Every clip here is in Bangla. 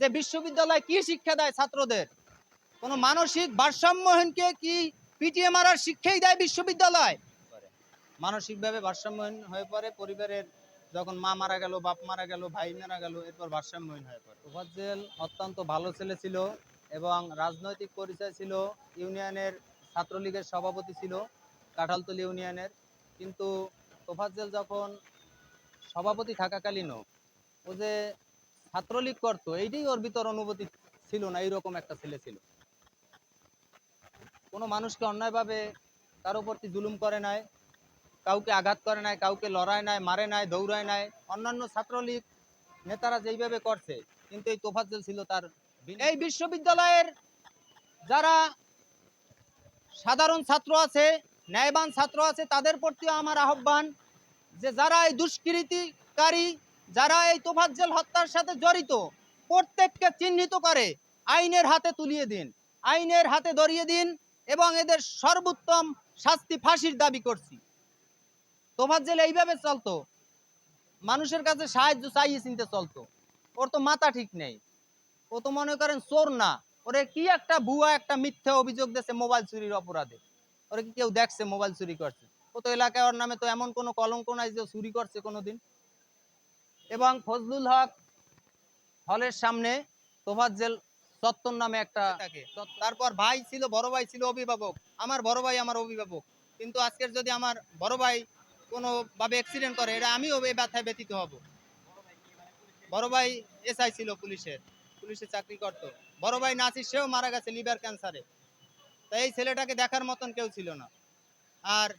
যে বিশ্ববিদ্যালয় কি শিক্ষা দেয় ছাত্রদের? কোনো মানসিক ভারসাম্যহীনকে কি পিটিএ মারার শিক্ষাই দেয় বিশ্ববিদ্যালয়? মানসিকভাবে ভারসাম্যহীন হয়ে পড়ে, পরিবারের যখন মা মারা গেল, বাপ মারা গেল, ভাই মারা গেল, এরপর ভারসাম্যহীন হয়ে পড়ে। তোফাজ্জেল অত্যন্ত ভালো ছেলে ছিল এবং রাজনৈতিক পরিচয় ছিল, ইউনিয়নের ছাত্রলীগের সভাপতি ছিল, কাঁঠালতলি ইউনিয়নের। কিন্তু তোফাজ্জেল যখন সভাপতি থাকাকালীনও ও যে ছাত্রলীগ করতো, এইটাই ওর ভিতর অনুভূতি ছিল না, এইরকম একটা ছেলে ছিল। কোনো মানুষকে অন্যায়ভাবে কারও প্রতি জুলুম করে নাই, কাউকে আঘাত করে নাই, কাউকে লড়াই নাই, মারে নাই, দৌড়ায় নাই। অন্যান্য ছাত্রলীগ নেতারা যেইভাবে করছে, কিন্তু এই তোফাজ্জল ছিল তার এই বিশ্ববিদ্যালয়ের যারা সাধারণ ছাত্র আছে, ন্যায়বান ছাত্র আছে, তাদের প্রতিও আমার আহ্বান যে যারা এই দুষ্কৃতিকারী যারা এই তোফাজ্জল হত্যার সাথে জড়িত, প্রত্যেককে চিহ্নিত করে আইনের হাতে তুলিয়ে দিন, আইনের হাতে ধরিয়ে দিন এবং এদের সর্বোত্তম শাস্তি ফাঁসির দাবি করছি। তোফাজ্জেল এইভাবে চলতো, মানুষের কাছে সাহায্য চাইয়ে চিনতে চলতো। ওর তো মাথা ঠিক নেই। ও তো মনে করেন চোর না। ওরে কি একটা ভুয়া, একটা মিথ্যা অভিযোগ দিয়েছে মোবাইল চুরির অপরাধে। ওরে কি কেউ দেখছে মোবাইল চুরি করছে? ও তো এলাকায় ওর নামে তো এমন কোনো কলঙ্ক নাই যে চুরি করছে কোনোদিন। এবং ফজলুল হক হলের সামনে তোফাজ্জেল চত্বর নামে একটা তারপর ভাই ছিল বড় ভাই ছিল অভিভাবক। আমার বড় ভাই আমার অভিভাবক। কিন্তু আজকের যদি আমার বড় ভাই কোনো ভাবে অ্যাক্সিডেন্ট করে এটা আমিও এই ব্যথায় ব্যতীত হব। বড় ভাই এসআই ছিল পুলিশের পুলিশে চাকরি করত। বড় ভাই নাসির সেও মারা গেছে লিভার ক্যান্সারে। তাই এই ছেলেটাকে দেখার মতন কেউ ছিল না। আর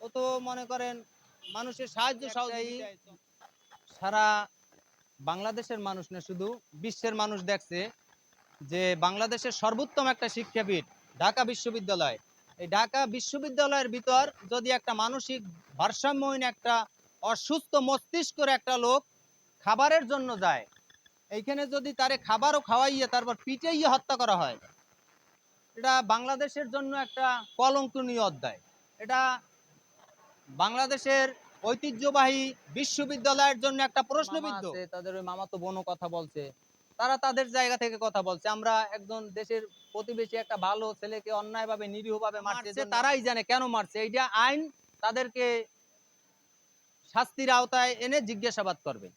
ও তো মনে করেন মানুষের সাহায্য সহযোগিতা সারা বাংলাদেশের মানুষ না, শুধু বিশ্বের মানুষ দেখছে যে বাংলাদেশের সর্বোত্তম একটা শিক্ষাবিদ ঢাকা বিশ্ববিদ্যালয়। এই ঢাকা বিশ্ববিদ্যালয়ের ভিতর যদি একটা মানসিক ভারসাম্যহীন একটা অসুস্থ মস্তিষ্কের একটা লোক খাবারের জন্য যায়, এইখানে যদি তারে খাবারও খাওয়াইয়ে তারপর পিটাইয়ে হত্যা করা হয়, এটা বাংলাদেশের জন্য একটা কলঙ্কনীয় অধ্যায়। এটা বাংলাদেশের ঐতিহ্যবাহী বিশ্ববিদ্যালয়ের জন্য একটা প্রশ্নবিদ্ধ। তাদের ওই মামাতো বোনও কথা বলছে। তারা তাদের জায়গা থেকে কথা বলছে। আমরা একজন দেশের প্রতিবেশী একটা ভালো ছেলেকে অন্যায়ভাবে নিরীহভাবে মারছে তারাই জানে কেন মারছে। এইটা আইন তাদেরকে শাস্তির আওতায় এনে জিজ্ঞাসাবাদ করবে।